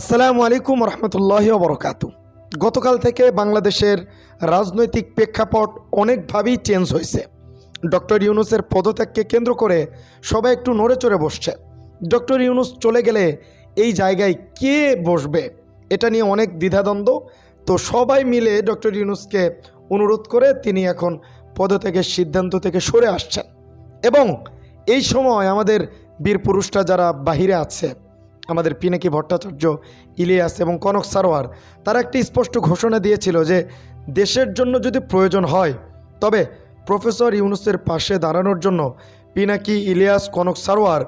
আসসালামু আলাইকুম রহমতুল্লাহ বরকাত গতকাল থেকে বাংলাদেশের রাজনৈতিক প্রেক্ষাপট অনেকভাবেই চেঞ্জ হয়েছে। ডক্টর ইউনুসের পদত্যাগকে কেন্দ্র করে সবাই একটু নড়ে চড়ে বসছে। ডক্টর ইউনুস চলে গেলে এই জায়গায় কে বসবে? এটা নিয়ে অনেক দ্বিধাদ্বন্দ্ব। তো সবাই মিলে ডক্টর ইউনুসকে অনুরোধ করে তিনি এখন পদত্যাগের সিদ্ধান্ত থেকে সরে আসছেন। এবং এই সময় আমাদের বীর পুরুষরা যারা বাহিরে আছে আমাদের পিনাকি ভট্টাচার্য, ইলিয়াস এবং কনক সারোয়ার, তারা একটি স্পষ্ট ঘোষণা দিয়েছিল যে দেশের জন্য যদি প্রয়োজন হয়, তবে প্রফেসর ইউনুসের পাশে দাঁড়ানোর জন্য পিনাকি, ইলিয়াস, কনক সারোয়ার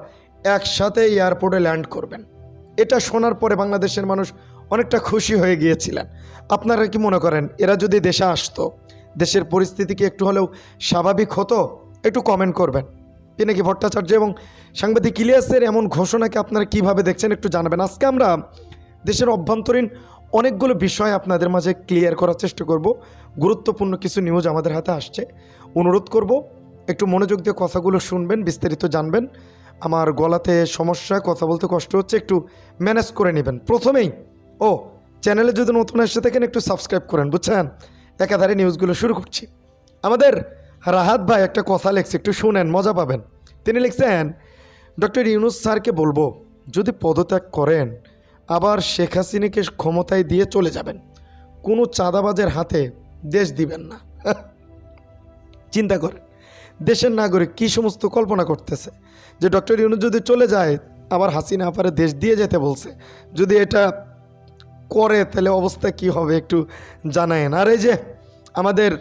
একসাথে এয়ারপোর্টে ল্যান্ড করবেন। এটা শোনার পরে বাংলাদেশের মানুষ অনেকটা খুশি হয়ে গিয়েছিলেন। আপনারা কি মনে করেন, এরা যদি দেশে আসতো, দেশের পরিস্থিতি কি একটু হলেও স্বাভাবিক হতো? একটু কমেন্ট করবেন। পিনাকি ভট্টাচার্য এবং সাংবাদিক ইলিয়াসের এমন ঘোষণাকে আপনারা কীভাবে দেখছেন একটু জানাবেন। আজকে আমরা দেশের অভ্যন্তরীণ অনেকগুলো বিষয় আপনাদের মাঝে ক্লিয়ার করার চেষ্টা করব। গুরুত্বপূর্ণ কিছু নিউজ আমাদের হাতে আসছে। অনুরোধ করব, একটু মনোযোগ দিয়ে কথাগুলো শুনবেন, বিস্তারিত জানবেন। আমার গলাতে সমস্যা, কথা বলতে কষ্ট হচ্ছে, একটু ম্যানেজ করে নেবেন। প্রথমেই, ও চ্যানেলে যদি নতুন এসে থাকেন, একটু সাবস্ক্রাইব করেন, বুঝছেন? একাধারে নিউজগুলো শুরু করছি। আমাদের রাহাত ভাই একটা কথা লেখছে, একটু শুনেন, মজা পাবেন। তিনি লিখছেন ডক্টর ইউনুস স্যারকে বলব, যদি পদত্যাগ করেন, আবার শেখ হাসিনাকে ক্ষমতায় দিয়ে চলে যাবেন। কোনো চাঁদাবাজের হাতে দেশ দিবেন না। চিন্তা করেন দেশের নাগরিক কী সমস্ত কল্পনা করতেছে? যে ডক্টর ইউনুস যদি চলে যায়, আবার হাসিনা আপারে দেশ দিয়ে যেতে বলছে। যদি এটা করে, তাহলে অবস্থা কি হবে একটু জানায়েন। আর এই যে আমাদের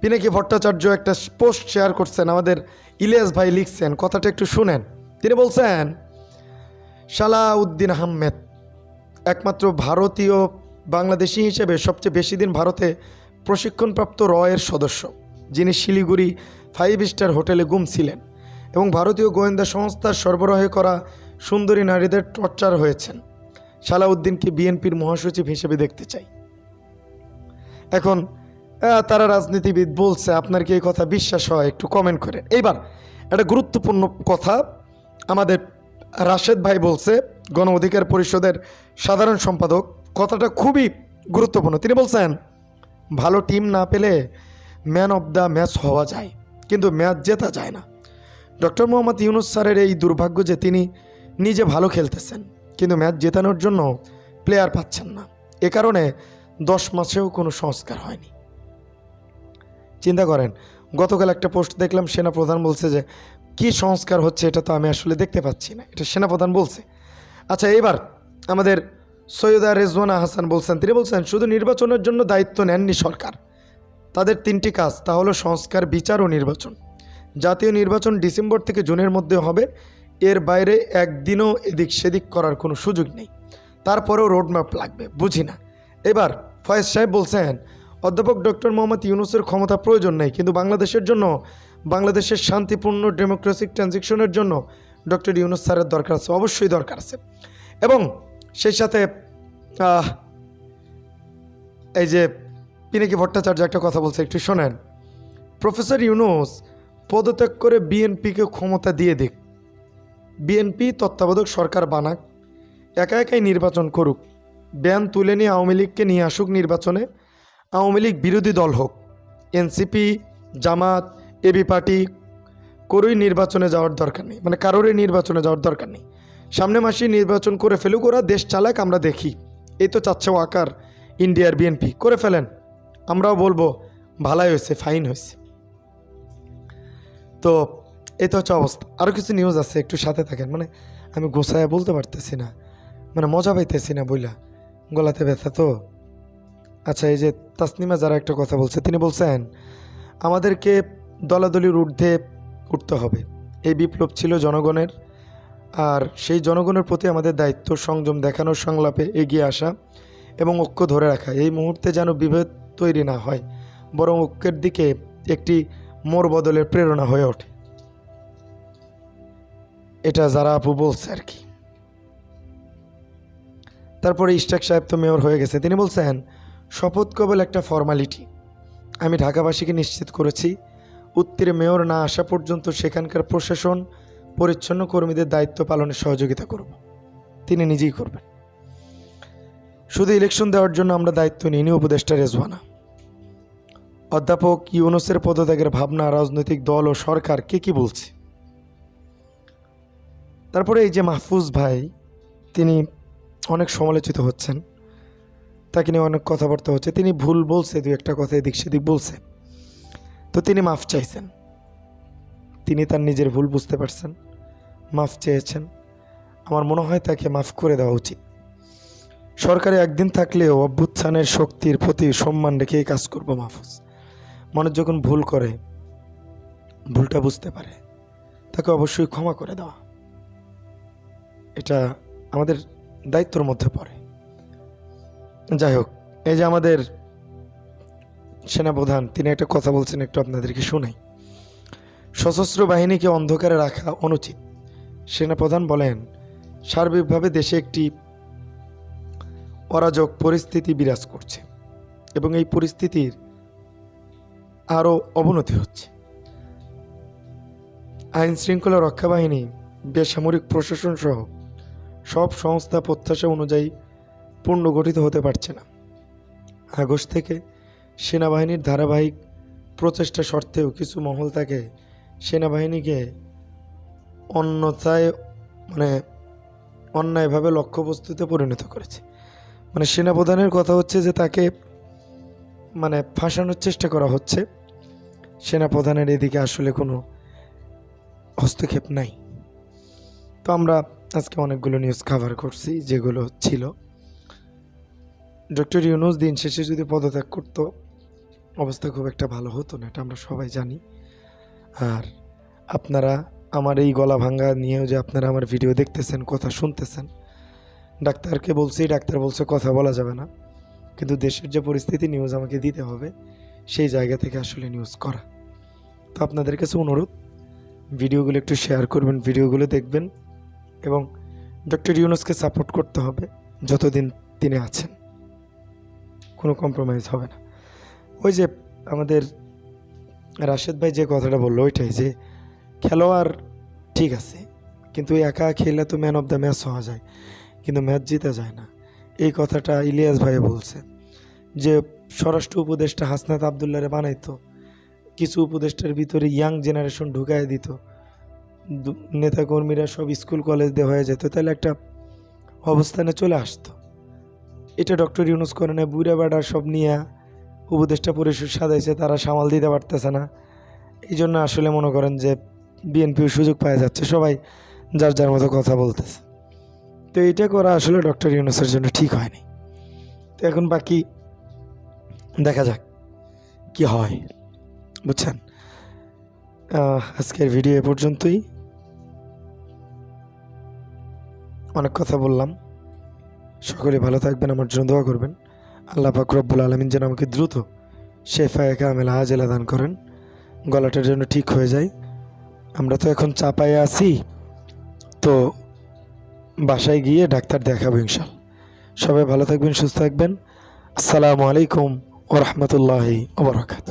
পিনাকি ভট্টাচার্য একটা পোস্ট শেয়ার করছেন, আমাদের ইলিয়াস ভাই লিখছেন, কথাটা একটু শুনেন। তিনি বলছেন, সালাউদ্দিন আহমেদ একমাত্র ভারতীয় বাংলাদেশি হিসেবে সবচেয়ে বেশি দিন ভারতে প্রশিক্ষণপ্রাপ্ত রয়ের সদস্য, যিনি শিলিগুড়ি ফাইভ স্টার হোটেলে গুম ছিলেন এবং ভারতীয় গোয়েন্দা সংস্থার সরবরাহ করা সুন্দরী নারীদের টর্চার হয়েছেন। সালাউদ্দিনকে বিএনপির মহাসচিব হিসেবে দেখতে চাই। এখন তারা রাজনীতিবিদ বলছে, আপনার কি এই কথা বিশ্বাস হয়? একটু কমেন্ট করে এইবার, একটা গুরুত্বপূর্ণ কথা আমাদের রাশেদ ভাই বলছে, গণ অধিকার পরিষদের সাধারণ সম্পাদক কথাটা খুবই গুরুত্বপূর্ণ। তিনি বলছেন, ভালো টিম না পেলে ম্যান অফ দ্য ম্যাচ হওয়া যায়, কিন্তু ম্যাচ জেতা যায় না। ডক্টর মোহাম্মদ ইউনুস স্যারের এই দুর্ভাগ্য যে তিনি নিজে ভালো খেলতেছেন, কিন্তু ম্যাচ জেতানোর জন্য প্লেয়ার পাচ্ছেন না। এ কারণে দশ মাসেও কোনো সংস্কার হয়নি। চিন্তা করেন, গতকাল একটা পোস্ট দেখলাম সেনা প্রধান বলছে যে কি সংস্কার হচ্ছে এটা তো আমি আসলে দেখতে পাচ্ছি না, এটা সেনাপ্রধান বলছে। আচ্ছা এবার আমাদের সৈয়দা রেজওয়ানা হাসান বলছেন, তিনি বলছেন, শুধু নির্বাচনের জন্য দায়িত্ব নেননি সরকার। তাদের তিনটি কাজ, তা হলো সংস্কার, বিচার ও নির্বাচন। জাতীয় নির্বাচন ডিসেম্বর থেকে জুনের মধ্যে হবে, এর বাইরে একদিনও এদিক সেদিক করার কোনো সুযোগ নেই। তারপরেও রোডম্যাপ লাগবে, বুঝি না। এবার ফয়েজ সাহেব বলছেন, অধ্যাপক ডক্টর মোহাম্মদ ইউনুসের ক্ষমতা প্রয়োজন নেই, কিন্তু বাংলাদেশের জন্য বাংলাদেশের শান্তিপূর্ণ ডেমোক্রেসিক ট্রানজিকশনের জন্য ডক্টর ইউনুস স্যারের দরকার আছে, অবশ্যই দরকার আছে। এবং সেই সাথে এই যে পিনাকি ভট্টাচার্য একটা কথা বলছে, একটু শোনেন। প্রফেসর ইউনুস পদত্যাগ করে বিএনপিকে ক্ষমতা দিয়ে দিক। বিএনপি তত্ত্বাবধায়ক সরকার বানাক, একা একাই নির্বাচন করুক, ব্যান তুলে নিয়ে আওয়ামী লীগকে নিয়ে আসুক নির্বাচনে, আওয়ামী লীগ বিরোধী দল হোক, এনসিপি, জামাত এবি পার্টি করুই নির্বাচনে যাওয়ার দরকার নেই মানে কারোরই নির্বাচনে যাওয়ার দরকার নেই। সামনে মাসে নির্বাচন করে ফেলুক ওরা, দেশ চালাক আমরা দেখি। এই তো চাচ্ছে ওয়াকার, ইন্ডিয়ার বিএনপি। করে ফেলেন। আমরাও বলব, ভালাই হয়েছে ফাইন হয়েছে। তো এই তো হচ্ছে অবস্থা। আরও কিছু নিউজ আছে, একটু সাথে থাকেন। মানে আমি গোসায় বলতে পারতেছি না। মানে মজা পাইতেছি না বইলা। গলাতে ব্যথা তো। আচ্ছা এই যে তাসনিমা যারা একটা কথা বলছে, তিনি বলছেন, আমাদেরকে দলাদলির ঊর্ধ্বে উঠতে হবে। এই বিপ্লব ছিল জনগণের, আর সেই জনগণের প্রতি আমাদের দায়িত্ব, সংযম দেখানোর সংলাপে এগিয়ে আসা এবং ঐক্য ধরে রাখা। এই মুহূর্তে যেন বিভেদ তৈরি না হয়, বরং ঐক্যের দিকে একটি মোর বদলের প্রেরণা হয়ে ওঠে। এটা যারা আপু বলছে আর কি। তারপরে ইস্টাক সাহেব তো মেয়র হয়ে গেছে। তিনি বলছেন, শপথ কেবল একটা ফর্মালিটি। আমি ঢাকাবাসীকে নিশ্চিত করেছি উত্তরে মেয়র না আসা পর্যন্ত সেখানকার প্রশাসন পরিচ্ছন্ন কর্মীদের দায়িত্ব পালনে সহযোগিতা করব। তিনি নিজেই করবেন। শুধু ইলেকশন দেওয়ার জন্য আমরা দায়িত্ব নিইনি, উপদেষ্টা রেজওয়ানা। অধ্যাপক ইউনুসের পদত্যাগের ভাবনা, রাজনৈতিক দল ও সরকার কে কি বলছে? তারপরে এই যে মাহফুজ ভাই, তিনি অনেক সমালোচিত হচ্ছেন। তাকে নিয়ে অনেক কথাবার্তা হচ্ছে। তিনি ভুল বলছে দু একটা কথা এদিক সেদিক বলছে। তো তিনি মাফ চাইছেন। তিনি তার নিজের ভুল বুঝতে পারছেন, মাফ চেয়েছেন। আমার মনে হয় তাকে মাফ করে দেওয়া উচিত। সরকারে একদিন থাকলেও অভ্যুত্থানের শক্তির প্রতি সম্মান রেখে কাজ করব মাহফুজ। মানুষ যখন ভুল করে, ভুলটা বুঝতে পারে, তাকে অবশ্যই ক্ষমা করে দেওয়া। এটা আমাদের দায়িত্বর মধ্যে পড়ে। যাই হোক, এই যে আমাদের সেনাপ্রধান, তিনি একটা কথা বলছেন, একটু আপনাদেরকে শোনাই। সশস্ত্র বাহিনীকে অন্ধকারে রাখা অনুচিত। সেনাপ্রধান বলেন, সার্বিকভাবে দেশে একটি অরাজক পরিস্থিতি বিরাজ করছে এবং এই পরিস্থিতির আরও অবনতি হচ্ছে। আইন শৃঙ্খলা রক্ষা বাহিনী বেসামরিক প্রশাসন সহ সব সংস্থা প্রত্যাশা অনুযায়ী পুনর্গঠিত হতে পারছে না। আগস্ট থেকে সেনাবাহিনীর ধারাবাহিক প্রচেষ্টা সত্ত্বেও কিছু মহল তাকে সেনাবাহিনীকে অন্যথায় মানে অন্যায়ভাবে লক্ষ্যবস্তুতে পরিণত করেছে। মানে সেনাপ্রধানের কথা হচ্ছে যে তাকে মানে ফাঁসানোর চেষ্টা করা হচ্ছে। সেনাপ্রধানের এদিকে আসলে কোনো হস্তক্ষেপ নাই। তো আমরা আজকে অনেকগুলো নিউজ কভার করছি, যেগুলো ছিল। ডক্টর ইউনুস দিন শেষে যদি পদত্যাগ করতো অবস্থা খুব একটা ভালো হতো না, এটা আমরা সবাই জানি। আর আপনারা আমার এই গলা ভাঙ্গা নিয়েও যে আপনারা আমার ভিডিও দেখতেছেন, কথা শুনতেছেন, ডাক্তারকে বলছি, ডাক্তার বলছে কথা বলা যাবে না। কিন্তু দেশের যে পরিস্থিতি নিউজ আমাকে দিতে হবে, সেই জায়গা থেকে আসলে নিউজ করা। তো আপনাদের কাছে অনুরোধ ভিডিওগুলো একটু শেয়ার করবেন ভিডিওগুলো দেখবেন এবং ডক্টর ইউনুসকে সাপোর্ট করতে হবে, যতদিন তিনি আছেন। কোনো কম্প্রোমাইজ হবে না। ওই যে আমাদের রাশেদ ভাই যে কথাটা বলল ওইটাই যে, খেলোয়াড় ঠিক আছে, কিন্তু একা খেলে তো ম্যান অফ দ্য ম্যাচ হওয়া যায়, কিন্তু ম্যাচ জিতে যায় না। এই কথাটা ইলিয়াস ভাই বলছে যে, স্বরাষ্ট্র উপদেষ্টা হাসনাত আবদুল্লারে বানাইতো, কিছু উপদেষ্টার ভিতরে ইয়াং জেনারেশন ঢুকায় দিত নেতাকর্মীরা সব স্কুল কলেজ দিয়ে হয়ে যেত, তাহলে একটা অবস্থানে চলে আসতো। এটা ডক্টর ইউনুস করে না বুড়া বেড়া সব নিয়ে উপদেষ্টা পরিষদ সাজাইছে, তারা সামাল দিতে পারতেছে না। এই জন্য আসলে মনে করেন যে বিএনপির সুযোগ পাওয়া যাচ্ছে, সবাই যার যার মতো কথা বলতেছে। তো এইটা করা আসলে ডক্টর ইউনুসের জন্য ঠিক হয়নি। তো এখন বাকি দেখা যাক কি হয়, বুঝছেন? আজকের ভিডিও এ পর্যন্তই। অনেক কথা বললাম। সকলে ভালো থাকবেন, আমার জন্য দোয়া করবেন। আল্লাহ রব্বুল আলমিন যেন আমাকে দ্রুত শেফায় কামেল আজেলা দান করেন। গলাটার জন্য ঠিক হয়ে যায়। আমরা তো এখন চাপায়ে আছি। তো বাসায় গিয়ে ডাক্তার দেখাবো ইনশাল সবাই ভালো থাকবেন, সুস্থ থাকবেন। আসসালামু আলাইকুম ও রহমতুল্লাহি ওবরাকাত